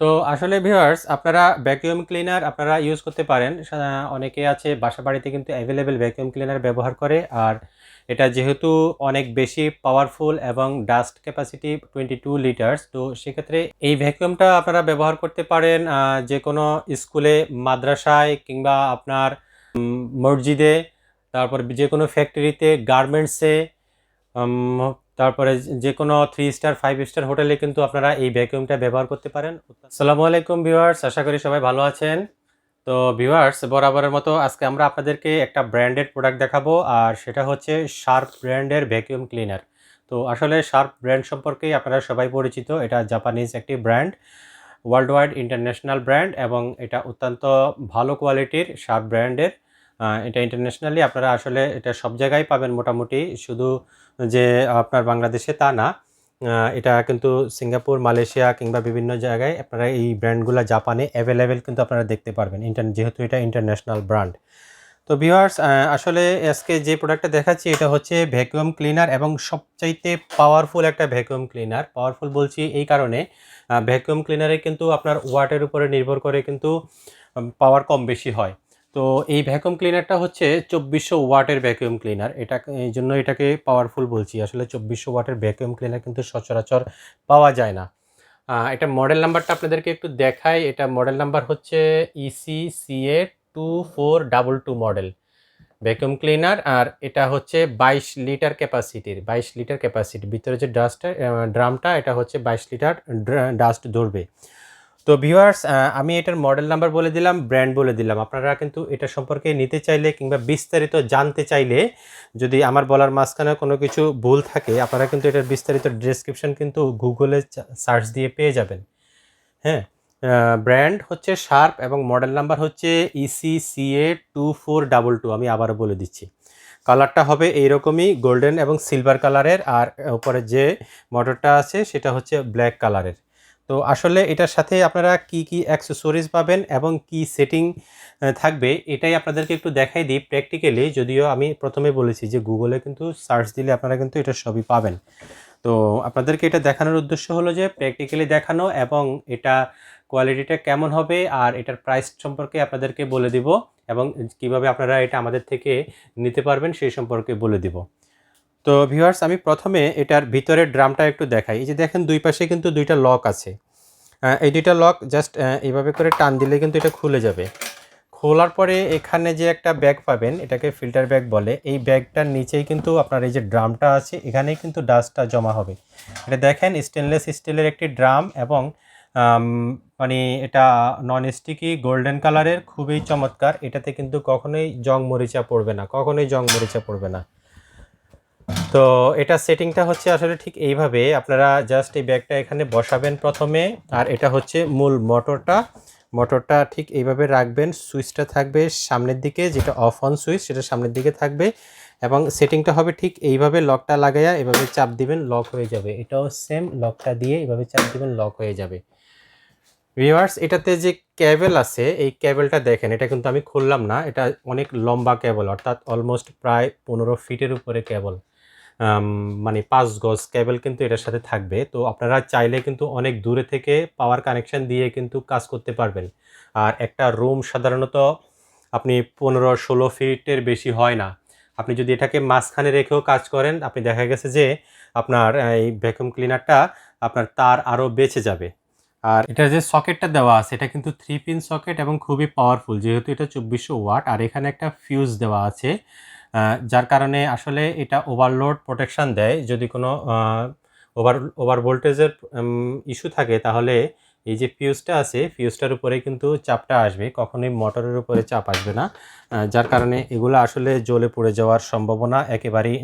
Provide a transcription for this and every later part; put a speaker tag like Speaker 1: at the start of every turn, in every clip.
Speaker 1: তো আসলে ভিউয়ার্স আপনারা ভ্যাকুয়াম ক্লিনার আপনারা ইউজ করতে পারেন। অনেকে আছে বাসা বাড়িতে কিন্তু অ্যাভেলেবেল ভ্যাকুয়াম ক্লিনার ব্যবহার করে। আর এটা যেহেতু অনেক বেশি পাওয়ারফুল এবং dust capacity twenty two litres তো সেক্ষেত্রে এই ভ্যাকুয়ামটা আপনারা ব্যবহার করতে পারেন যে কোনো স্কুলে, মাদ্রাসায় কিংবা আপনার মসজিদে, তারপর যে কোনো ফ্যাক্টরিতে গার্মেন্টসে তারপরে যে কোনো থ্রি স্টার ফাইভ স্টার হোটেলে কিন্তু আপনারা এই ভ্যাকুয়ামটা ব্যবহার করতে পারেন। আসসালামু আলাইকুম ভিউয়ার্স আশা করি সবাই ভালো আছেন। তো ভিউয়ার্স বরাবরের মতো আজকে আমরা আপনাদেরকে একটা ব্র্যান্ডেড প্রোডাক্ট দেখাবো, আর সেটা হচ্ছে শার্প ব্র্যান্ডের ভ্যাকুয়াম ক্লিনার তো আসলে শার্প ব্র্যান্ড সম্পর্কেই আপনারা সবাই পরিচিত, এটা জাপানিজ একটি brand world wide international brand এবং এটা অত্যন্ত ভালো কোয়ালিটির শার্প ব্র্যান্ডের এটা ইন্টারন্যাশনালি আপনারা আসলে এটা সব জায়গায় পাবেন মোটামুটি। শুধু যে আপনার বাংলাদেশে তা না এটা কিন্তু সিঙ্গাপুর, মালয়েশিয়া কিংবা বিভিন্ন জায়গায় আপনারা এই ব্র্যান্ডগুলো জাপানে অ্যাভেলেবেল কিন্তু আপনারা দেখতে পারবেন। ইন্টার যেহেতু এটা ইন্টারন্যাশনাল ব্র্যান্ড তো ভিউয়ার্স আসলে আজকে যে প্রোডাক্টটা দেখাচ্ছি এটা হচ্ছে ভ্যাকুয়াম ক্লিনার এবং সবচাইতে পাওয়ারফুল একটা ভ্যাকুয়াম ক্লিনার পাওয়ারফুল বলছি এই কারণে ভ্যাকুয়াম ক্লিনারে কিন্তু আপনার ওয়াটের উপরে নির্ভর করে কিন্তু পাওয়ার কম বেশি হয়। তো এই ভ্যাকুয়াম ক্লিনারটা হচ্ছে চব্বিশশো ওয়াটের ভ্যাকুয়াম ক্লিনার এটা এই জন্য এটাকে পাওয়ারফুল বলছি। আসলে চব্বিশশো ওয়াটের ভ্যাকুয়াম ক্লিনার কিন্তু সচরাচর পাওয়া যায় না। এটা মডেল নাম্বারটা আপনাদেরকে একটু দেখাই। এটা মডেল নাম্বার হচ্ছে EC CA two four double two model vacuum cleaner আর এটা হচ্ছে বাইশ লিটার ক্যাপাসিটির, বাইশ লিটার ক্যাপাসিটি। ভিতরে যে ডাস্টটা ড্রামটা এটা হচ্ছে বাইশ লিটার ডাস্ট ধরবে। তো ভিউয়ার্স আমি এটার মডেল নাম্বার বলে দিলাম ব্র্যান্ড বলে দিলাম। আপনারা কিন্তু এটা সম্পর্কে নিতে চাইলে কিংবা বিস্তারিত জানতে চাইলে যদি আমার বলার মাঝখানে কোনো কিছু ভুল থাকে, আপনারা কিন্তু এটার বিস্তারিত ডেসক্রিপশন কিন্তু গুগলে সার্চ দিয়ে পেয়ে যাবেন। হ্যাঁ ব্র্যান্ড হচ্ছে শার্প এবং মডেল নাম্বার হচ্ছে EC CA two four double two আমি আবারও বলে দিচ্ছি। কালারটা হবে এইরকমই গোল্ডেন এবং সিলভার কালারের আর উপরে যে মোটরটা আছে, সেটা হচ্ছে ব্ল্যাক কালারের তো আসলে এটার সাথে আপনারা কি কি অ্যাক্সেসরিজ পাবেন এবং কি সেটিং থাকবে এটাই আপনাদেরকে একটু দেখাই দিই প্র্যাকটিক্যালি যদিও আমি প্রথমে বলেছি যে গুগলে কিন্তু সার্চ দিলে আপনারা কিন্তু এটা সবই পাবেন। তো আপনাদেরকে এটা দেখানোর উদ্দেশ্য হলো যে প্র্যাকটিক্যালি দেখানো এবং এটা কোয়ালিটিটা কেমন হবে আর এটার প্রাইস সম্পর্কে আপনাদেরকে বলে দিব এবং কীভাবে আপনারা এটা আমাদের থেকে নিতে পারবেন সেই সম্পর্কে বলে দিব। তো ভিউয়ার্স, আমি প্রথমে এটার ভিতরের ড্রামটা একটু দেখাই। এই যে দেখেন, দুই পাশে কিন্তু দুইটা লক আছে। এই দুইটা লক জাস্ট এইভাবে করে টান দিলে কিন্তু এটা খুলে যাবে। খোলার পরে এখানে যে একটা ব্যাগ পাবেন, এটাকে ফিল্টার ব্যাগ বলে, এই ব্যাগটার নিচেই কিন্তু আপনার এই যে ড্রামটা আছে, এখানেই কিন্তু ডাস্টটা জমা হবে। এটা দেখেন স্টেনলেস স্টিলের একটি ড্রাম এবং মানে এটা নন স্টিকি গোল্ডেন কালারের খুবই চমৎকার। এটাতে কিন্তু কখনোই জং মরিচা পড়বে না, কখনোই জং মরিচা পড়বে না। তো এটা সেটিংটা হচ্ছে আসলে ঠিক এইভাবে আপনারা জাস্ট এই ব্যাগটা এখানে বসাবেন প্রথমে, আর এটা হচ্ছে মূল মোটরটা মোটরটা ঠিক এইভাবে রাখবেন, সুইচটা থাকবে সামনের দিকে, যেটা অফ অন সুইচ, সেটা সামনের দিকে থাকবে এবং সেটিংটা হবে ঠিক এইভাবে লকটা লাগাইয়া এভাবে চাপ দিবেন লক হয়ে যাবে। এটাও সেম লকটা দিয়ে এভাবে চাপ দিবেন লক হয়ে যাবে। ভিউয়ার্স এটাতে যে ক্যাবেল আছে, এই ক্যাবেলটা দেখেন, এটা কিন্তু আমি খুললাম না, এটা অনেক লম্বা ক্যাবল অর্থাৎ অলমোস্ট প্রায় পনেরো ফিটের উপরে ক্যাবল মানে পাঁচ গজ ক্যাবেল কিন্তু এটার সাথে থাকবে। তো আপনারা চাইলে কিন্তু অনেক দূরে থেকে পাওয়ার কানেকশন দিয়ে কিন্তু কাজ করতে পারবেন। আর একটা রুম সাধারণত আপনি পনেরো ষোলো ফিটের বেশি হয় না। আপনি যদি এটাকে মাঝখানে রেখেও কাজ করেন, আপনি দেখা গেছে যে আপনার এই ভ্যাকুয়াম ক্লিনারটা আপনার তার আরও বেঁচে যাবে। আর এটা যে সকেটটা দেওয়া আছে, এটা কিন্তু থ্রি পিন সকেট এবং খুবই পাওয়ারফুল যেহেতু এটা চব্বিশশো ওয়াট। আর এখানে একটা ফিউজ দেওয়া আছে। যার কারণে আসলে এটা ওভারলোড প্রোটেকশন দেয়। যদি কোনো ওভার ওভার ভোল্টেজের ইস্যু থাকে, তাহলে এই যে ফিউজটা আছে ফিউজটার উপরে কিন্তু চাপটা আসবে। কখনোই মোটরের উপরে চাপ আসবে না। যার কারণে এগুলো আসলে জ্বলে পড়ে যাওয়ার সম্ভাবনা একেবারেই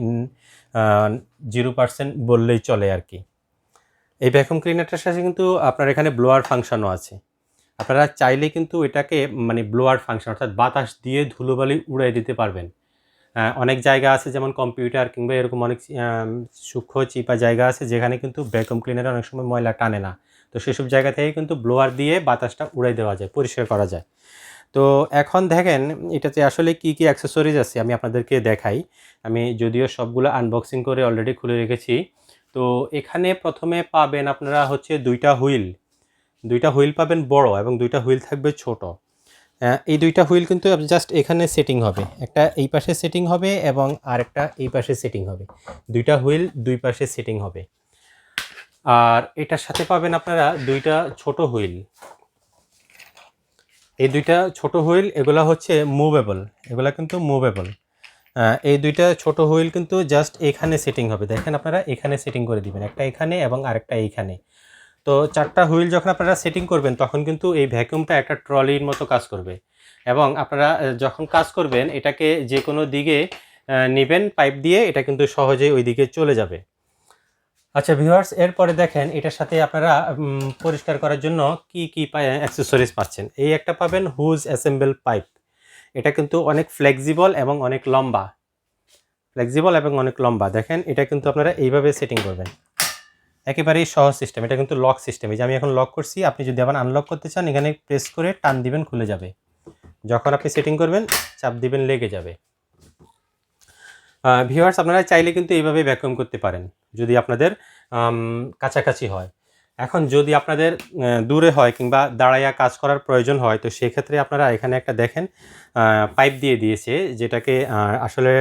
Speaker 1: জিরো পার্সেন্ট বললেই চলে আর কি। এই ভ্যাকুয়াম ক্লিনারটার সাথে কিন্তু আপনার এখানে ব্লোয়ার ফাংশনও আছে। আপনারা চাইলে কিন্তু এটাকে মানে ব্লোয়ার ফাংশন অর্থাৎ বাতাস দিয়ে ধুলোবালি উড়াই দিতে পারবেন। অনেক জায়গা আছে যেমন কম্পিউটার কিংবা এরকম অনেক সূক্ষ্ম চিপা জায়গা আছে যেখানে কিন্তু ভ্যাকুয়াম ক্লিনারে অনেক সময় ময়লা টানে না। তো সেসব জায়গা থেকে কিন্তু ব্লোয়ার দিয়ে বাতাসটা উড়াই দেওয়া যায়, পরিষ্কার করা যায়। তো এখন দেখেন, এটাতে আসলে কি কি অ্যাক্সেসরিজ আছে আমি আপনাদেরকে দেখাই। আমি যদিও সবগুলো আনবক্সিং করে অলরেডি খুলে রেখেছি। তো এখানে প্রথমে পাবেন আপনারা হচ্ছে দুইটা হুইল। দুইটা হুইল পাবেন বড় এবং দুইটা হুইল থাকবে ছোট। এই দুইটা হুইল কিন্তু জাস্ট এখানে সেটিং হবে। একটা এই পাশে সেটিং হবে এবং আরেকটা এই পাশে সেটিং হবে। দুইটা হুইল দুই পাশে সেটিং হবে। আর এটার সাথে পাবেন আপনারা দুইটা ছোট হুইল। এই দুইটা ছোট হুইল, এগুলা হচ্ছে মুভেবল এগুলা কিন্তু মুভেবল এই দুইটা ছোট হুইল কিন্তু জাস্ট এখানে সেটিং হবে। দেখেন আপনারা, এখানে সেটিং করে দিবেন। একটা এখানে এবং আরেকটা এইখানে। তো চারটা হুইল যখন আপনারা সেটিং করবেন, তখন কিন্তু এই ভ্যাকুয়ামটা একটা ট্রলির মতো কাজ করবে। এবং আপনারা যখন কাজ করবেন, এটাকে যে কোনো দিকে নিবেন পাইপ দিয়ে, এটা কিন্তু সহজেই ওই দিকে চলে যাবে। আচ্ছা ভিউয়ার্স এরপরে দেখেন, এটার সাথে আপনারা পরিষ্কার করার জন্য কি কি অ্যাক্সেসরিজ পাচ্ছেন। এই একটা পাবেন হুজ অ্যাসেম্বল পাইপ। এটা কিন্তু অনেক ফ্লেক্সিবল এবং অনেক লম্বা। ফ্লেক্সিবল এবং অনেক লম্বা। দেখেন, এটা কিন্তু আপনারা এইভাবে সেটিং করবেন। একেবারেই সহজ সিস্টেম এটা কিন্তু লক সিস্টেম এই যে আমি এখন লক করছি, আপনি যদি আবার আনলক করতে চান, এখানে প্রেস করে টান দিবেন, খুলে যাবে। যখন আপনি সেটিং করবেন, চাপ দিবেন, লেগে যাবে। ভিউয়ার্স আপনারা চাইলে কিন্তু এইভাবে ভ্যাকুয়াম করতে পারেন, যদি আপনাদের কাছাকাছি হয়। এখন যদি আপনাদের দূরে হয় কিংবা দাঁড়াইয়া কাজ করার প্রয়োজন হয়, তো সেক্ষেত্রে আপনারা এখানে একটা দেখেন পাইপ দিয়ে দিয়েছে, যেটাকে আসলে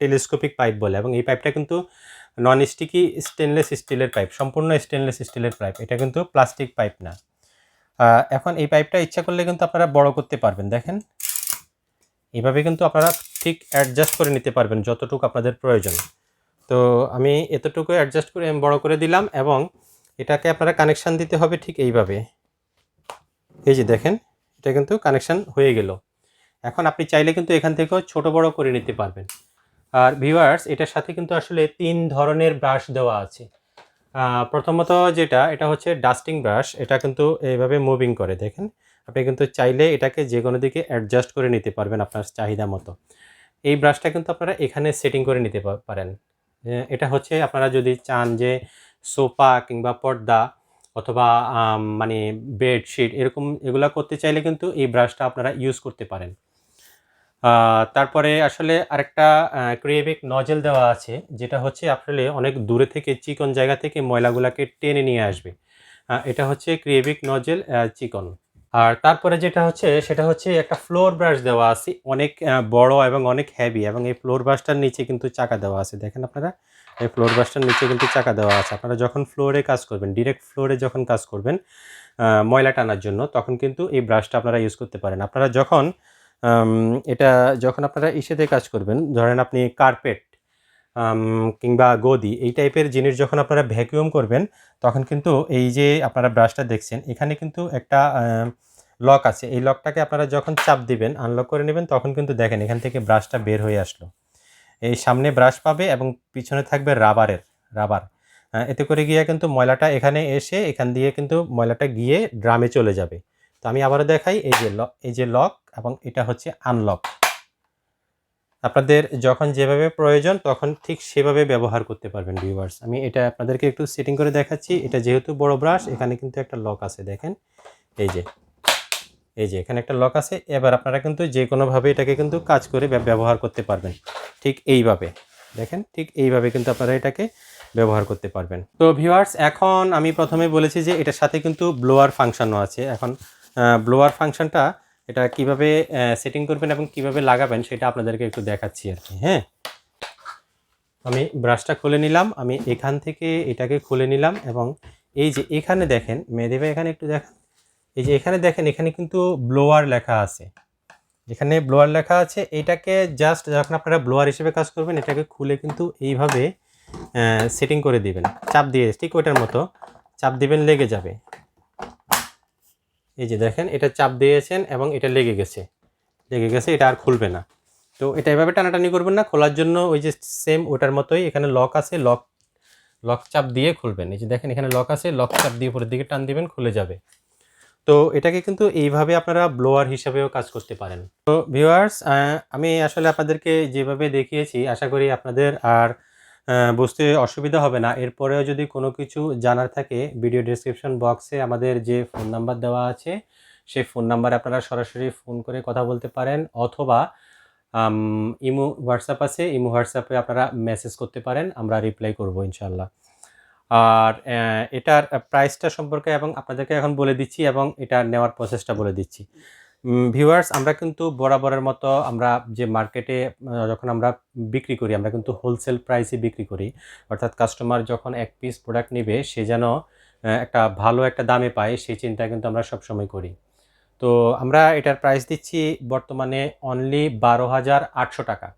Speaker 1: টেলিস্কোপিক পাইপ বলে, এবং এই পাইপটা কিন্তু নন স্টিকি স্টেনলেস স্টিলের পাইপ সম্পূর্ণ স্টেনলেস স্টিলের পাইপ এটা কিন্তু প্লাস্টিক পাইপ না। এখন এই পাইপটা ইচ্ছা করলে কিন্তু আপনারা বড় করতে পারবেন, দেখেন। এইভাবে কিন্তু আপনারা ঠিক অ্যাডজাস্ট করে নিতে পারবেন যতটুকু আপনাদের প্রয়োজন। তো আমি এতটুকু অ্যাডজাস্ট করে আমি বড় করে দিলাম এবং এটাকে আপনারা কানেকশান দিতে হবে ঠিক এইভাবে। এই যে দেখেন, এটা কিন্তু কানেকশান হয়ে গেল। এখন আপনি চাইলে কিন্তু এখান থেকেও ছোট বড় করে নিতে পারবেন। আর ভিউয়ার্স এটার সাথে কিন্তু আসলে তিন ধরনের ব্রাশ দেওয়া আছে। প্রথমত যেটা, এটা হচ্ছে ডাস্টিং ব্রাশ এটা কিন্তু এইভাবে মুভিং করে, দেখেন। আপনি কিন্তু চাইলে এটাকে যে কোনো দিকে অ্যাডজাস্ট করে নিতে পারবেন আপনার চাহিদা মতো। এই ব্রাশটা কিন্তু আপনারা এখানে সেটিং করে নিতে পারেন। এটা হচ্ছে আপনারা যদি চান যে সোফা কিংবা পর্দা অথবা মানে বেডশিট এরকম এগুলা করতে চাইলে কিন্তু এই ব্রাশটা আপনারা ইউজ করতে পারেন। তারপরে আসলে আরেকটা ক্রিয়েভিক নজেল দেওয়া আছে, যেটা হচ্ছে আসলে অনেক দূরে থেকে চিকন জায়গা থেকে ময়লাগুলাকে টেনে নিয়ে আসবে। এটা হচ্ছে ক্রিয়েভিক নজেল চিকন। আর তারপরে যেটা হচ্ছে, সেটা হচ্ছে একটা ফ্লোর ব্রাশ দেওয়া আছে, অনেক বড় এবং অনেক হেভি এবং এই ফ্লোর ব্রাশটার নিচে কিন্তু চাকা দেওয়া আছে। দেখেন আপনারা, এই ফ্লোর ব্রাশটার নিচে কিন্তু চাকা দেওয়া আছে। আপনারা যখন ফ্লোরে কাজ করবেন ডিরেক্ট ফ্লোরে যখন কাজ করবেন ময়লা টানার জন্য, তখন কিন্তু এই ব্রাশটা আপনারা ইউজ করতে পারেন। আপনারা যখন এটা যখন আপনারা ইসেতে কাজ করবেন, ধরেন আপনি কার্পেট কিংবা গদি, এই টাইপের জিনিস যখন আপনারা ভ্যাকুয়াম করবেন, তখন কিন্তু এই যে আপনারা ব্রাশটা দেখছেন, এখানে কিন্তু একটা লক আছে। এই লকটাকে আপনারা যখন চাপ দিবেন, আনলক করে নেবেন, তখন কিন্তু দেখেন এখান থেকে ব্রাশটা বের হয়ে আসলো। এই সামনে ব্রাশ পাবে এবং পিছনে থাকবে রাবারের, রাবার। এতে করে গিয়ে কিন্তু ময়লাটা এখানে এসে, এখান দিয়ে কিন্তু ময়লাটা গিয়ে ড্রামে চলে যাবে। তো আমি আবারও দেখাই, এই যে লক এই যে লক এবং এটা হচ্ছে আনলক আপনাদের যখন যেভাবে প্রয়োজন তখন ঠিক সেভাবে ব্যবহার করতে পারবেন ভিউয়ার্স আমি এটা আপনাদেরকে একটু সেটিং করে দেখাচ্ছি। এটা যেহেতু বড় ব্রাশ এখানে কিন্তু একটা লক আছে, দেখেন। এই যে এই যে এখানে একটা লক আছে। এবার আপনারা কিন্তু যে কোনোভাবে এটাকে কিন্তু কাজ করে ব্যব- ব্যবহার করতে পারবেন। ঠিক এইভাবে, দেখেন? ঠিক এইভাবে কিন্তু আপনারা এটাকে ব্যবহার করতে পারবেন। তো ভিউয়ার্স এখন আমি প্রথমে বলেছি যে এটার সাথে কিন্তু ব্লোয়ার ফাংশনও আছে। এখন ব্লোয়ার ফাংশনটা এটা কীভাবে সেটিং করবেন এবং কীভাবে লাগাবেন সেটা আপনাদেরকে একটু দেখাচ্ছি আর কি হ্যাঁ? আমি ব্রাশটা খুলে নিলাম, আমি এখান থেকে এটাকে খুলে নিলাম এবং এই যে এখানে দেখেন ভাই এখানে একটু দেখেন। এই যে এখানে দেখেন, এখানে কিন্তু ব্লোয়ার লেখা আছে। এখানে ব্লোয়ার লেখা আছে, এটাকে জাস্ট যখন আপনারা ব্লোয়ার হিসেবে কাজ করবেন, এটাকে খুলে কিন্তু এইভাবে সেটিং করে দিবেন। চাপ দিয়ে, ঠিক ওইটার মতো, চাপ দিবেন, লেগে যাবে। এই যে দেখেন, এটা চাপ দিয়েছেন এবং এটা লেগে গেছে। লেগে গেছে, এটা আর খুলবে না। তো এটা এভাবে টানাটানি করবেন না, খোলার জন্য ওই যে সেম ওটার মতোই এখানে লক আছে লক লক চাপ দিয়ে খুলবেন। এই যে দেখেন, এখানে লক আছে লক চাপ দিয়ে উপরের দিকে টান দিবেন, খুলে যাবে। তো এটাকে কিন্তু এইভাবে আপনারা ব্লোয়ার হিসাবেও কাজ করতে পারেন। তো ভিউয়ার্স আমি আসলে আপনাদেরকে যেভাবে দেখিয়েছি, আশা করি আপনাদের আর বুঝতে অসুবিধা হবে না। এরপরেও যদি কোনো কিছু জানার থাকে ভিডিও ডেসক্রিপশন বক্সে আমাদের যে ফোন নাম্বার দেওয়া আছে, সেই ফোন নাম্বারে আপনারা সরাসরি ফোন করে কথা বলতে পারেন অথবা ইমো হোয়াটসঅ্যাপ আছে, ইমো হোয়াটসঅ্যাপে আপনারা মেসেজ করতে পারেন, আমরা রিপ্লাই করব ইনশাল্লাহ আর এটার প্রাইসটা সম্পর্কে এবং আপনাদেরকে এখন বলে দিচ্ছি এবং এটা নেওয়ার প্রসেসটা বলে দিচ্ছি। ভিউয়ার্স আমরা কিন্তু বরাবরের মতো আমরা যে মার্কেটে যখন আমরা বিক্রি করি, আমরা কিন্তু হোলসেল প্রাইসে বিক্রি করি। অর্থাৎ কাস্টমার যখন এক পিস প্রোডাক্ট নেবে, সে যেন একটা ভালো একটা দামে পায়, সেই চিন্তা কিন্তু আমরা সবসময় করি। তো আমরা এটার প্রাইস দিচ্ছি বর্তমানে অনলি বারো হাজার আটশো টাকা।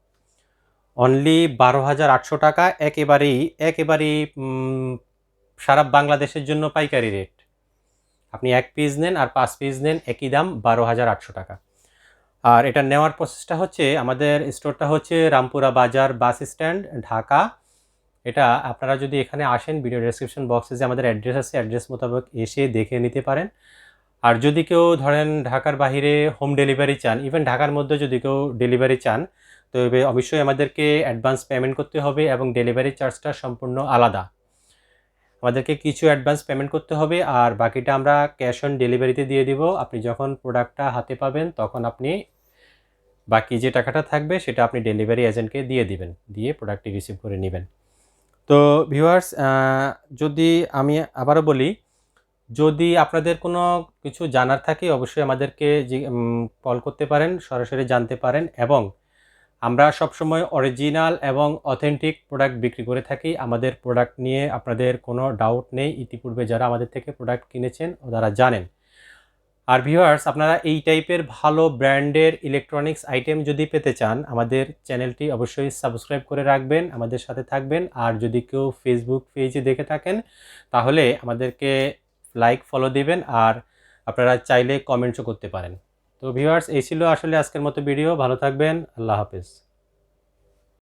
Speaker 1: অনলি বারো হাজার আটশো টাকা, একেবারেই একেবারেই সারা বাংলাদেশের জন্য পাইকারি রেট আপনি এক পিস নেন আর পাঁচ পিস নেন, একই দাম বারো হাজার আটশো টাকা। আর এটা নেওয়ার প্রসেসটা হচ্ছে, আমাদের স্টোরটা হচ্ছে রামপুরা বাজার বাস স্ট্যান্ড, ঢাকা। এটা আপনারা যদি এখানে আসেন ভিডিও ডেসক্রিপশন বক্সে যে আমাদের অ্যাড্রেস আছে অ্যাড্রেস মোতাবেক এসে দেখে নিতে পারেন। আর যদি কেউ ধরেন ঢাকার বাইরে হোম ডেলিভারি চান ইভেন ঢাকার মধ্যে যদি কেউ ডেলিভারি চান, তবে অবশ্যই আমাদেরকে অ্যাডভান্স পেমেন্ট করতে হবে এবং ডেলিভারি চার্জটা সম্পূর্ণ আলাদা। আমাদেরকে কিছু অ্যাডভান্স পেমেন্ট করতে হবে আর বাকিটা আমরা ক্যাশ অন ডেলিভারিতে দিয়ে দিব। আপনি যখন প্রোডাক্টটা হাতে পাবেন, তখন আপনি বাকি যে টাকাটা থাকবে, সেটা আপনি ডেলিভারি এজেন্টকে দিয়ে দিবেন, দিয়ে প্রোডাক্টটি রিসিভ করে নেবেন। তো ভিউয়ার্স যদি আমি আবারও বলি, যদি আপনাদের কোনো কিছু জানার থাকে, অবশ্যই আমাদেরকে কল করতে পারেন, সরাসরি জানতে পারেন এবং আমরা সবসময় অরিজিনাল এবং অথেন্টিক প্রোডাক্ট বিক্রি করে থাকি। আমাদের প্রোডাক্ট নিয়ে আপনাদের কোনো ডাউট নেই। ইতিপূর্বে যারা আমাদের থেকে প্রোডাক্ট কিনেছেন ও তারা জানেন। আর ভিউয়ার্স আপনারা এই টাইপের ভালো ব্র্যান্ডের ইলেকট্রনিক্স আইটেম যদি পেতে চান, আমাদের চ্যানেলটি অবশ্যই সাবস্ক্রাইব করে রাখবেন, আমাদের সাথে থাকবেন। আর যদি কেউ ফেসবুক পেজে দেখে থাকেন, তাহলে আমাদেরকে লাইক ফলো দিবেন। আর আপনারা চাইলে কমেন্টসও করতে পারেন। তো ভিউয়ার্স এই ছিল আসলে আজকের মতো ভিডিও। ভালো থাকবেন। আল্লাহ হাফেজ।